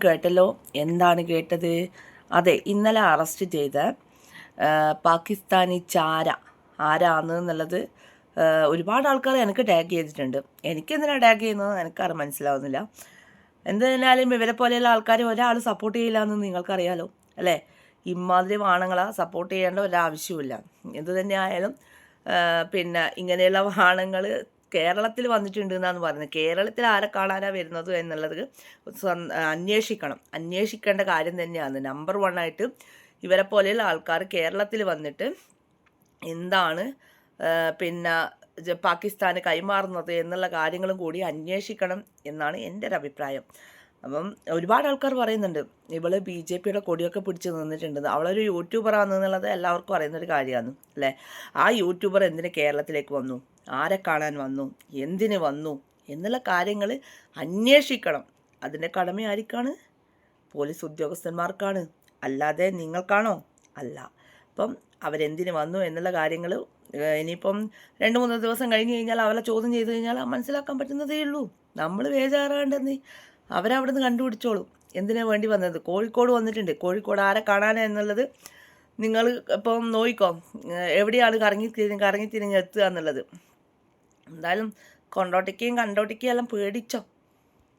കേട്ടല്ലോ. എന്താണ് കേട്ടത്? അതെ ഇന്നലെ അറസ്റ്റ് ചെയ്ത പാകിസ്ഥാനി ചാര. ആരാന്ന് എന്നുള്ളത് ഒരുപാട് ആൾക്കാർ എനിക്ക് ടാഗ് ചെയ്തിട്ടുണ്ട്. എനിക്ക് എന്തിനാണ് ടാഗ് ചെയ്യുന്നത്? എനിക്കാരും മനസ്സിലാവുന്നില്ല. എന്തായാലും ഇവരെ പോലെയുള്ള ആൾക്കാർ ഒരാൾ സപ്പോർട്ട് ചെയ്യില്ല എന്ന് നിങ്ങൾക്കറിയാലോ അല്ലേ? ഇമാതിരി വാണങ്ങളെ സപ്പോർട്ട് ചെയ്യേണ്ട ഒരാവശ്യമില്ല എന്ത് തന്നെ ആയാലും പിന്നെ ഇങ്ങനെയുള്ള വാണങ്ങൾ കേരളത്തിൽ വന്നിട്ടുണ്ട് എന്നാണ് പറയുന്നത്. കേരളത്തിൽ ആരെ കാണാനാണ് വരുന്നത് എന്നുള്ളത് അന്വേഷിക്കണം. അന്വേഷിക്കേണ്ട കാര്യം തന്നെയാണ്. നമ്പർ വൺ ആയിട്ട് ഇവരെ പോലെയുള്ള ആൾക്കാർ കേരളത്തിൽ വന്നിട്ട് എന്താണ് പിന്നെ പാകിസ്ഥാന് കൈമാറുന്നത് എന്നുള്ള കാര്യങ്ങളും കൂടി അന്വേഷിക്കണം എന്നാണ് എന്റെ ഒരു അഭിപ്രായം. അപ്പം ഒരുപാട് ആൾക്കാർ പറയുന്നുണ്ട് ഇവൾ ബി ജെ പിയുടെ കൊടിയൊക്കെ പിടിച്ച് നിന്നിട്ടുണ്ട്. അവളൊരു യൂട്യൂബർ ആണെന്നുള്ളത് എല്ലാവർക്കും അറിയുന്നൊരു കാര്യമാണ് അല്ലേ? ആ യൂട്യൂബർ എന്തിന് കേരളത്തിലേക്ക് വന്നു? ആരെ കാണാൻ വന്നു? എന്തിന് വന്നു? എന്നുള്ള കാര്യങ്ങൾ അന്വേഷിക്കണം. അതിന്റെ കടമ ആർക്കാണ്? പോലീസ് ഉദ്യോഗസ്ഥന്മാർക്കാണ്. അല്ലാതെ നിങ്ങൾക്കാണോ? അല്ല. അപ്പം അവരെന്തിന് വന്നു എന്നുള്ള കാര്യങ്ങൾ ഇനിയിപ്പം രണ്ട് മൂന്ന് ദിവസം കഴിഞ്ഞ് കഴിഞ്ഞാൽ അവരെ ചോദ്യം ചെയ്ത് കഴിഞ്ഞാൽ മനസ്സിലാക്കാൻ പറ്റുന്നതേ ഉള്ളൂ. നമ്മൾ ബേജാറാണ്ടെന്ന് അവരവിടുന്ന് കണ്ടുപിടിച്ചോളും. എന്തിനാ വേണ്ടി വന്നത്? കോഴിക്കോട് വന്നിട്ടുണ്ട്. കോഴിക്കോട് ആരെ കാണാനാ എന്നുള്ളത് നിങ്ങൾ ഇപ്പം നോയിക്കോ. എവിടെയാണ് കറങ്ങി തിരിഞ്ഞ് കറങ്ങി തിരിഞ്ഞ് എത്തുക എന്നുള്ളത്? എന്തായാലും കൊണ്ടോട്ടിക്കുകയും കണ്ടോട്ടിക്കുകയും എല്ലാം പേടിച്ചോ?